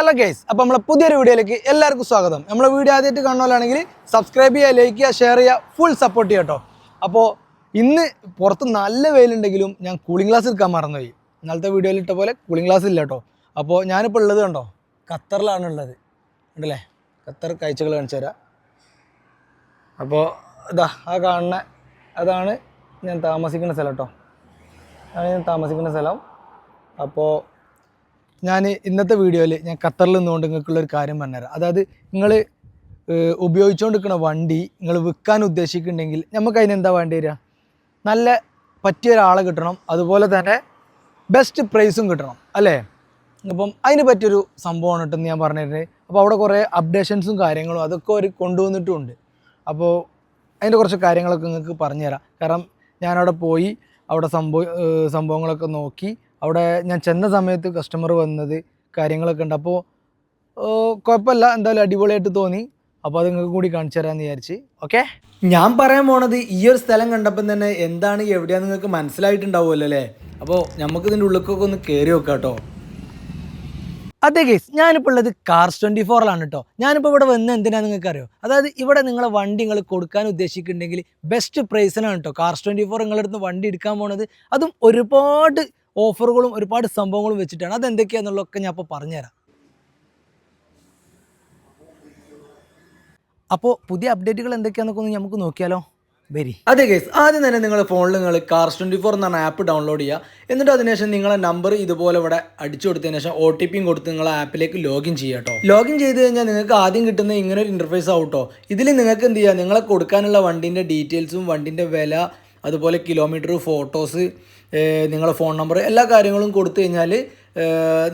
Hello guys അപ്പോൾ നമ്മളെ പുതിയൊരു വീഡിയോയിലേക്ക് എല്ലാവർക്കും സ്വാഗതം. നമ്മളെ വീഡിയോ ആദ്യമായിട്ട് കാണുന്നവരാണെങ്കിൽ സബ്സ്ക്രൈബ് ചെയ്യുക ലൈക്ക് ചെയ്യുക ഷെയർ ചെയ്യുക ഫുൾ സപ്പോർട്ട് ചെയ്യുക കേട്ടോ. അപ്പോൾ ഇന്ന് പുറത്ത് നല്ല വെയിലുണ്ടെങ്കിലും ഞാൻ കൂളിംഗ് ഗ്ലാസ് എടുക്കാൻ മറന്നുപോയി. ഇന്നലത്തെ വീഡിയോയിൽ ഇട്ട പോലെ കൂളിംഗ് ഗ്ലാസ് ഇല്ല കേട്ടോ. അപ്പോൾ ഞാനിപ്പോൾ ഉള്ളത് കണ്ടോ? ഖത്തറിലാണ് ഉള്ളത്. ഉണ്ടല്ലേ ഖത്തർ കാഴ്ചകൾ കാണിച്ചു തരാം. അപ്പോൾ ഇതാ ആ കാണുന്ന അതാണ് ഞാൻ താമസിക്കുന്ന സ്ഥലം കേട്ടോ. അതാണ് ഞാൻ താമസിക്കുന്ന സ്ഥലം. അപ്പോൾ ഞാൻ ഇന്നത്തെ വീഡിയോയിൽ ഞാൻ ഖത്തറിൽ നിന്നുകൊണ്ട് നിങ്ങൾക്കുള്ള ഒരു കാര്യം പറഞ്ഞുതരാം. അതായത് നിങ്ങൾ ഉപയോഗിച്ചുകൊണ്ടിരിക്കുന്ന വണ്ടി നിങ്ങൾ വിൽക്കാൻ ഉദ്ദേശിക്കുന്നുണ്ടെങ്കിൽ നമുക്ക് അതിനെന്താ വേണ്ടി വരിക? നല്ല പറ്റിയ ഒരാളെ കിട്ടണം. അതുപോലെ തന്നെ ബെസ്റ്റ് പ്രൈസും കിട്ടണം. അല്ലേ? അപ്പം അതിന് പറ്റിയൊരു സംഭവമാണ് കേട്ടോ ഞാൻ പറഞ്ഞിരുന്നത്. അപ്പോൾ അവിടെ കുറേ അപ്ഡേഷൻസും കാര്യങ്ങളും അതൊക്കെ അവർ കൊണ്ടുവന്നിട്ടുമുണ്ട് അപ്പോൾ അതിന്റെ കുറച്ച് കാര്യങ്ങളൊക്കെ നിങ്ങൾക്ക് പറഞ്ഞുതരാം. കാരണം ഞാനവിടെ പോയി അവിടെ സംഭവ സംഭവങ്ങളൊക്കെ നോക്കി അവിടെ ഞാൻ ചെന്ന സമയത്ത് കസ്റ്റമർ വന്നത് കാര്യങ്ങളൊക്കെ ഉണ്ട്. അപ്പോൾ കുഴപ്പമില്ല. എന്തായാലും അടിപൊളിയായിട്ട് തോന്നി. അപ്പോൾ അത് നിങ്ങൾക്ക് കൂടി കാണിച്ചു തരാമെന്ന് വിചാരിച്ച്. ഓക്കെ ഞാൻ പറയാൻ പോണത് ഈ ഒരു സ്ഥലം കണ്ടപ്പം തന്നെ എന്താണ് എവിടെയാന്ന് നിങ്ങൾക്ക് മനസ്സിലായിട്ടുണ്ടാവുമല്ലോ അല്ലേ? അപ്പോൾ നമുക്ക് ഇതിന്റെ ഉള്ളിലേക്കൊക്കെ ഒന്ന് കയറി നോക്കാം കേട്ടോ. അതെ ഗേസ് ഞാനിപ്പോൾ ഉള്ളത് കാർസ് ട്വന്റി ഫോറിലാണ് കേട്ടോ ഞാനിപ്പോൾ ഇവിടെ വന്ന് എന്തിനാണ് നിങ്ങൾക്ക് അറിയോ അതായത് ഇവിടെ നിങ്ങളെ വണ്ടി നിങ്ങൾ കൊടുക്കാൻ ഉദ്ദേശിക്കുന്നുണ്ടെങ്കിൽ ബെസ്റ്റ് പ്രൈസിനാണ് കേട്ടോ കാർസ് ട്വന്റി ഫോർ നിങ്ങളുടെ അടുത്ത് വണ്ടി എടുക്കാൻ പോണത്. അതും ഒരുപാട് ഓഫറുകളും ഒരുപാട് സംഭവങ്ങളും വെച്ചിട്ടാണ്. അത് അതെന്തൊക്കെയാണെന്നുള്ളതൊക്കെ ഞാൻ അപ്പോൾ പറഞ്ഞുതരാം. അപ്പോൾ പുതിയ അപ്ഡേറ്റുകൾ എന്തൊക്കെയാണെന്നൊക്കെ ഒന്ന് നമുക്ക് നോക്കിയാലോ? വെരി. അതെ ഗൈസ് ആദ്യം തന്നെ നിങ്ങൾ ഫോണിൽ നിങ്ങൾ കാർസ് ട്വന്റി ഫോർ എന്ന് പറഞ്ഞ ആപ്പ് ഡൗൺലോഡ് ചെയ്യുക. എന്നിട്ട് അതിനുശേഷം നിങ്ങളെ നമ്പർ ഇതുപോലെ ഇവിടെ അടിച്ചു കൊടുത്തതിന് ശേഷം ഒ ടി പിയും കൊടുത്ത് നിങ്ങൾ ആപ്പിലേക്ക് ലോഗിൻ ചെയ്യുക കേട്ടോ ലോഗിൻ ചെയ്ത് കഴിഞ്ഞാൽ നിങ്ങൾക്ക് ആദ്യം കിട്ടുന്ന ഇങ്ങനെ ഒരു ഇന്റർഫേസ് ആവട്ടോ ഇതിൽ നിങ്ങൾക്ക് എന്ത് ചെയ്യുക നിങ്ങളെ കൊടുക്കാനുള്ള വണ്ടീന്റെ ഡീറ്റെയിൽസും വണ്ടീന്റെ വില അതുപോലെ കിലോമീറ്റർ ഫോട്ടോസ് നിങ്ങളെ ഫോൺ നമ്പർ എല്ലാ കാര്യങ്ങളും കൊടുത്തു കഴിഞ്ഞാൽ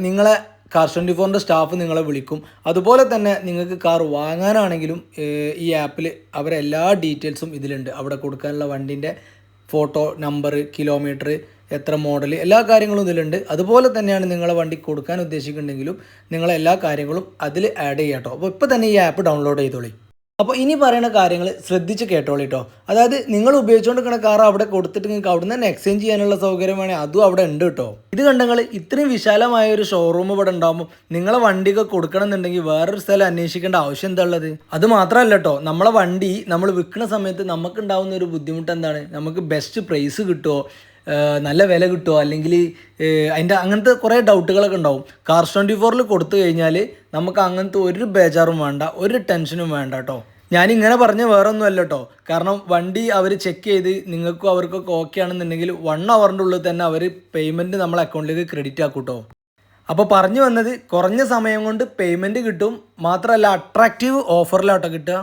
നിങ്ങളെ കാർ ട്വന്റി ഫോറിന്റെ സ്റ്റാഫ് നിങ്ങളെ വിളിക്കും. അതുപോലെ തന്നെ നിങ്ങൾക്ക് കാർ വാങ്ങാനാണെങ്കിലും ഈ ആപ്പിൽ അവരെല്ലാ ഡീറ്റെയിൽസും ഇതിലുണ്ട്. അവിടെ കൊടുക്കാനുള്ള വണ്ടിന്റെ ഫോട്ടോ നമ്പർ കിലോമീറ്റർ എത്ര മോഡൽ എല്ലാ കാര്യങ്ങളും ഇതിലുണ്ട്. അതുപോലെ തന്നെയാണ് നിങ്ങളെ വണ്ടി കൊടുക്കാൻ ഉദ്ദേശിക്കുന്നുണ്ടെങ്കിലും നിങ്ങളെല്ലാ കാര്യങ്ങളും അതിൽ ആഡ് ചെയ്യാം കേട്ടോ അപ്പോൾ ഇപ്പോൾ തന്നെ ഈ ആപ്പ് ഡൗൺലോഡ് ചെയ്തോളി. അപ്പോൾ ഇനി പറയുന്ന കാര്യങ്ങൾ ശ്രദ്ധിച്ച് കേട്ടോളി കേട്ടോ അതായത് നിങ്ങൾ ഉപയോഗിച്ചുകൊണ്ടിരിക്കുന്ന കാർ അവിടെ കൊടുത്തിട്ട് നിങ്ങൾക്ക് അവിടെ നിന്ന് എക്സ്ചേഞ്ച് ചെയ്യാനുള്ള സൗകര്യം വേണേൽ അതും അവിടെ ഉണ്ട് കേട്ടോ. ഇത് കണ്ടെങ്കിൽ ഇത്രയും വിശാലമായ ഒരു ഷോറൂം ഇവിടെ ഉണ്ടാകുമ്പോൾ നിങ്ങളെ വണ്ടിയൊക്കെ കൊടുക്കണം എന്നുണ്ടെങ്കിൽ വേറൊരു സ്ഥലം അന്വേഷിക്കേണ്ട ആവശ്യം എന്താ ഉള്ളത്? അത് മാത്രമല്ല കേട്ടോ നമ്മളെ വണ്ടി നമ്മൾ വിൽക്കുന്ന സമയത്ത് നമുക്ക് ഉണ്ടാകുന്ന ഒരു ബുദ്ധിമുട്ട് എന്താണ്? നമുക്ക് ബെസ്റ്റ് പ്രൈസ് കിട്ടുമോ നല്ല വില കിട്ടുമോ അല്ലെങ്കിൽ അതിന്റെ അങ്ങനത്തെ കുറേ ഡൗട്ടുകളൊക്കെ ഉണ്ടാവും. കാർസ് ട്വന്റി ഫോറിൽ കൊടുത്തു കഴിഞ്ഞാൽ നമുക്ക് അങ്ങനത്തെ ഒരു ബേജാറും വേണ്ട ഒരു ടെൻഷനും വേണ്ട കേട്ടോ ഞാനിങ്ങനെ പറഞ്ഞ വേറെ ഒന്നും അല്ല കേട്ടോ കാരണം വണ്ടി അവർ ചെക്ക് ചെയ്ത് നിങ്ങൾക്കും അവർക്കൊക്കെ ഓക്കെ ആണെന്നുണ്ടെങ്കിൽ വൺ അവറിന്റെ ഉള്ളിൽ തന്നെ അവർ പേയ്മെന്റ് നമ്മളെ അക്കൗണ്ടിലേക്ക് ക്രെഡിറ്റ് ആക്കും കേട്ടോ അപ്പോൾ പറഞ്ഞു വന്നത് കുറഞ്ഞ സമയം കൊണ്ട് പേയ്മെന്റ് കിട്ടും. മാത്രമല്ല അട്രാക്റ്റീവ് ഓഫറിലാട്ടോ കിട്ടുക.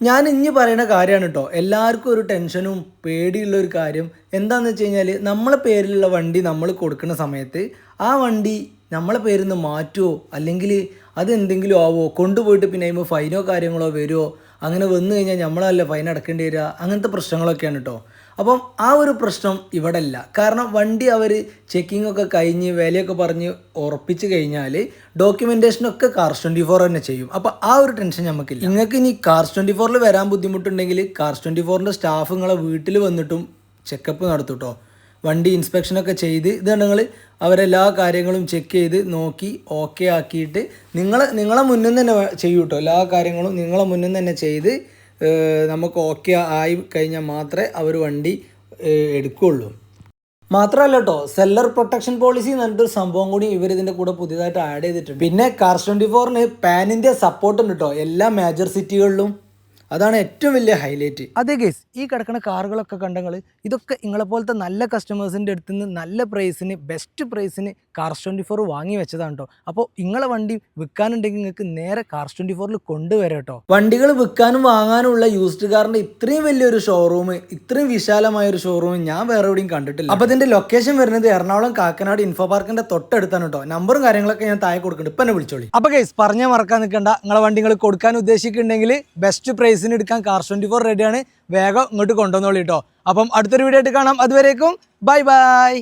ഞാൻ ഇനി പറയുന്ന കാര്യമാണ് കേട്ടോ എല്ലാവർക്കും ഒരു ടെൻഷനും പേടിയുള്ള ഒരു കാര്യം എന്താണെന്ന് വെച്ച് കഴിഞ്ഞാൽ നമ്മളെ പേരിലുള്ള വണ്ടി നമ്മൾ കൊടുക്കുന്ന സമയത്ത് ആ വണ്ടി നമ്മളെ പേരിൽ നിന്ന് മാറ്റുമോ അല്ലെങ്കിൽ അത് എന്തെങ്കിലും ആവോ? കൊണ്ടുപോയിട്ട് പിന്നെ അതിന് ഫൈനോ കാര്യങ്ങളോ വരുമോ അങ്ങനെ വന്നു കഴിഞ്ഞാൽ നമ്മളല്ല ഫൈൻ അടക്കേണ്ടി വരിക? അങ്ങനത്തെ പ്രശ്നങ്ങളൊക്കെയാണ് കേട്ടോ അപ്പം ആ ഒരു പ്രശ്നം ഇവിടെ ഇല്ല കാരണം വണ്ടി അവർ ചെക്കിംഗ് ഒക്കെ കഴിഞ്ഞ് വിലയൊക്കെ പറഞ്ഞ് ഉറപ്പിച്ച് കഴിഞ്ഞാൽ ഡോക്യുമെന്റേഷനൊക്കെ കാർസ് ട്വന്റി ഫോർ തന്നെ ചെയ്യും. അപ്പോൾ ആ ഒരു ടെൻഷൻ നമുക്കില്ല നിങ്ങൾക്ക് ഇനി കാർസ് ട്വന്റി ഫോറിൽ വരാൻ ബുദ്ധിമുട്ടുണ്ടെങ്കിൽ കാർസ് ട്വന്റി ഫോറിന്റെ സ്റ്റാഫ് നിങ്ങളെ വീട്ടിൽ വന്നിട്ടും ചെക്കപ്പ് നടത്തും കേട്ടോ വണ്ടി ഇൻസ്പെക്ഷനൊക്കെ ചെയ്ത് ഇത് നിങ്ങൾ അവരെല്ലാ കാര്യങ്ങളും ചെക്ക് ചെയ്ത് നോക്കി ഓക്കെ ആക്കിയിട്ട് നിങ്ങൾ നിങ്ങളെ മുന്നിൽ തന്നെ ചെയ്യൂ കേട്ടോ എല്ലാ കാര്യങ്ങളും നിങ്ങളെ മുന്നിൽ തന്നെ ചെയ്ത് നമുക്ക് ഓക്കെ ആയി കഴിഞ്ഞാൽ മാത്രമേ അവർ വണ്ടി എടുക്കുകയുള്ളൂ മാത്രമല്ല കേട്ടോ സെല്ലർ പ്രൊട്ടക്ഷൻ പോളിസി എന്ന് പറഞ്ഞിട്ടൊരു സംഭവം കൂടി ഇവർ ഇതിന്റെ കൂടെ പുതിയതായിട്ട് ആഡ് ചെയ്തിട്ടുണ്ട്. പിന്നെ കാർസ് ട്വന്റി ഫോറിന് പാൻ ഇന്ത്യ സപ്പോർട്ടുണ്ട് കേട്ടോ എല്ലാ മേജർ സിറ്റികളിലും അതാണ് ഏറ്റവും വലിയ ഹൈലൈറ്റ് അതെ ഗേസ് ഈ കിടക്കുന്ന കാറുകളൊക്കെ കണ്ടങ്ങൾ ഇതൊക്കെ നിങ്ങളെ പോലത്തെ നല്ല കസ്റ്റമേഴ്സിന്റെ അടുത്ത് നിന്ന് നല്ല പ്രൈസിന് ബെസ്റ്റ് പ്രൈസിന് കാർസ് ട്വന്റി ഫോർ വാങ്ങി വെച്ചതാണ് കേട്ടോ അപ്പോൾ നിങ്ങളെ വണ്ടി വിൽക്കാനുണ്ടെങ്കിൽ നിങ്ങൾക്ക് നേരെ കാർസ് ട്വന്റി ഫോറിൽ കൊണ്ടുവരാം കേട്ടോ വണ്ടികൾ വിൽക്കാനും വാങ്ങാനുമുള്ള യൂസ്ഡ് കാറിന്റെ ഇത്രയും വലിയൊരു ഷോറൂം ഇത്രയും വിശാലമായ ഒരു ഷോറൂം ഞാൻ വേറെ എവിടെയും കണ്ടിട്ടില്ല. അപ്പോൾ ഇതിന്റെ ലൊക്കേഷൻ വരുന്നത് എറണാകുളം കാക്കനാട് ഇൻഫോ പാർക്കിന്റെ തൊട്ടടുത്താണ് കേട്ടോ നമ്പറും കാര്യങ്ങളൊക്കെ ഞാൻ താഴെ കൊടുക്കുന്നുണ്ട്. ഇപ്പം എന്നെ വിളിച്ചോളി. അപ്പോൾ കേസ് പറഞ്ഞാൽ മറക്കാൻ നിൽക്കണ്ട നിങ്ങളെ വണ്ടികൾ കൊടുക്കാൻ ഉദ്ദേശിക്കുന്നുണ്ടെങ്കിൽ ബെസ്റ്റ് പ്രൈസിന് എടുക്കാൻ കാർ ട്വന്റി ഫോർ റെഡിയാണ് വേഗം ഇങ്ങോട്ട് കൊണ്ടുവന്നോളി കേട്ടോ അപ്പം അടുത്തൊരു വീഡിയോ ആയിട്ട് കാണാം. അതുവരേക്കും ബൈ ബൈ